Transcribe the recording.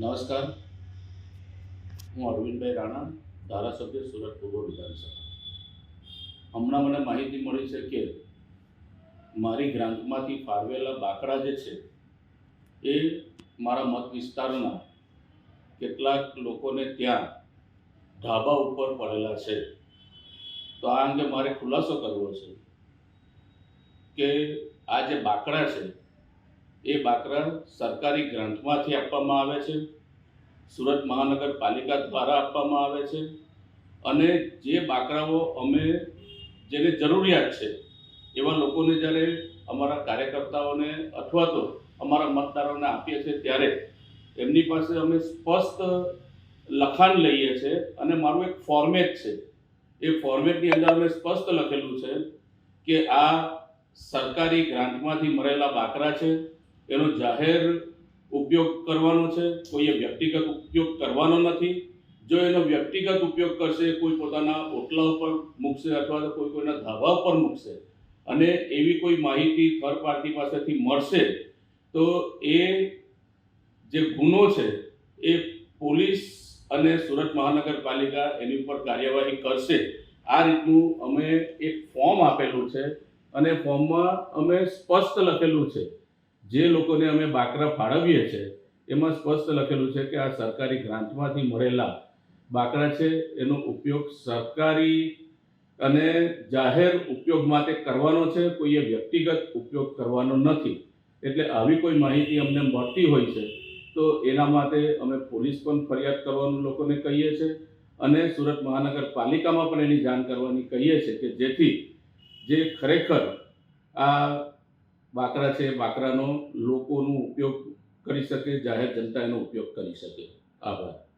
નમસ્કાર. હું અરવિંદભાઈ રાણા, ધારાસભ્ય સુરત પૂર્વ વિધાનસભા. હમણાં મને માહિતી મળી છે કે મારી ગ્રાન્ટમાંથી ફાળવેલા બાકડા જે છે, એ મારા મત વિસ્તારના કેટલાક લોકોને ત્યાં ઢાબા ઉપર પડેલા છે. તો આ અંગે મારે ખુલાસો કરવો છે કે આ જે બાકડા છે એ બાકરા સરકારી ગ્રાન્ટમાંથી આપવામાં આવે છે. સુરત મહાનગરપાલિકા દ્વારા આપવામાં આવે છે. અને જે બાકરાઓ અમે, જેને જરૂરિયાત છે, એવા લોકોને જ્યારે અમારા કાર્યકર્તાઓને અથવા તો અમારા મતદારોને આપીએ છીએ ત્યારે એમની પાસે અમે સ્પષ્ટ લખાણ લઈએ છીએ અને મારું એક ફોર્મેટ છે. એ ફોર્મેટની અંદર અમે સ્પષ્ટ લખેલું છે કે આ સરકારી ગ્રાન્ટમાંથી મળેલા બાકરા છે. એનો જાહેર ઉપયોગ કરવાનો છે, કોઈએ વ્યક્તિગત ઉપયોગ કરવાનો નથી. જો એનો વ્યક્તિગત ઉપયોગ કરશે, કોઈ પોતાના ઓટલા ઉપર મૂકશે અથવા તો કોઈ કોઈના ધાબા ઉપર મૂકશે અને એવી કોઈ માહિતી થર્ડ પાર્ટી પાસેથી મળશે, તો એ જે ગુનો છે, એ પોલીસ અને સુરત મહાનગરપાલિકા એની ઉપર કાર્યવાહી કરશે. આ રીતનું અમે એક ફોર્મ આપેલું છે અને ફોર્મમાં અમે સ્પષ્ટ લખેલું છે. જે લોકોને અમે બાકરા ફાળવીએ છીએ એમાં સ્પષ્ટ લખેલું છે કે આ સરકારી ગ્રાન્ટમાંથી મળેલા બાકરા છે, એનો ઉપયોગ સરકારી અને જાહેર ઉપયોગ માટે કરવાનો છે, કોઈએ વ્યક્તિગત ઉપયોગ કરવાનો નથી. એટલે આવી કોઈ માહિતી અમને મળતી હોય છે, તો એના માટે અમે પોલીસ પણ ફરિયાદ કરવાનું લોકોને કહીએ છીએ અને સુરત મહાનગરપાલિકામાં પણ એની જાણ કરવાની કહીએ છીએ કે જેથી જે ખરેખર આ બાકરા છે બાકરાનો લોકોનો ઉપયોગ કરી શકે જાહેર જનતા એનો ઉપયોગ કરી શકે. આભાર.